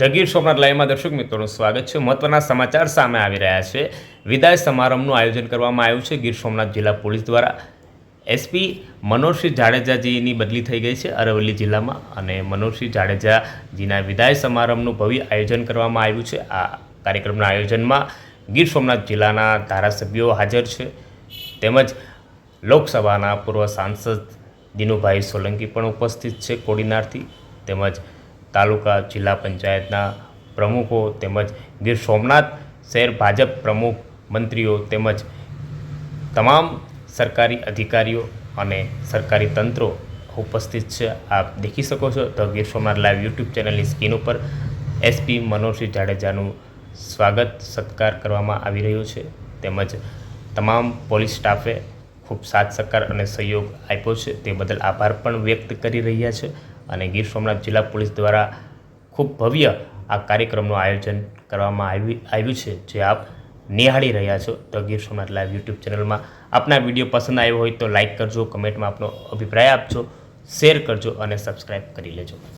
The Gir Somnath લાઈવમાં દર્શક મિત્રોનું સ્વાગત છે. મહત્વના સમાચાર સામે આવી રહ્યા છે. વિદાય સમારંભનું આયોજન કરવામાં આવ્યું છે ગીર સોમનાથ જિલ્લા પોલીસ દ્વારા. એસપી મનોજસિંહ જાડેજાજીની બદલી થઈ ગઈ છે અરવલ્લી જિલ્લામાં અને મનોજસિંહ જાડેજાજીના વિદાય સમારંભનું ભવ્ય આયોજન કરવામાં આવ્યું છે. આ કાર્યક્રમના આયોજનમાં ગીર સોમનાથ જિલ્લાના ધારાસભ્યો હાજર છે. તેમજ લોકસભાના પૂર્વ સાંસદ દિનુભાઈ સોલંકી પણ ઉપસ્થિત છે કોડીનારથી. તેમજ તાલુકા, જિલ્લા પંચાયતના પ્રમુખો તેમજ ગીર સોમનાથ શહેર ભાજપ પ્રમુખ મંત્રીઓ તેમજ તમામ સરકારી અધિકારીઓ અને સરકારી તંત્રો ઉપસ્થિત છે. આપ દેખી શકો છો. તો ગીર સોમનાથ લાઈવ યુટ્યુબ ચેનલની સ્ક્રીન ઉપર એસપી મનોજસિંહ જાડેજાનું સ્વાગત, સત્કાર કરવામાં આવી રહ્યું છે. તેમજ તમામ પોલીસ સ્ટાફે ખૂબ સાથ સહકાર અને સહયોગ આપ્યો છે. તે બદલ આભાર પણ વ્યક્ત કરી રહ્યા છે અને ગીર સોમનાથ જિલ્લા પોલીસ દ્વારા ખૂબ ભવ્ય આ કાર્યક્રમનું આયોજન કરવામાં આવી, આવ્યું છે. જે આપ નિહાળી રહ્યા છો. તો ગીર સોમનાથ લાઈવ યુટ્યુબ ચેનલમાં આપના વીડિયો પસંદ આવ્યો હોય તો લાઇક કરજો, કમેન્ટમાં આપનો અભિપ્રાય આપજો, શેર કરજો અને સબસ્ક્રાઈબ કરી લેજો.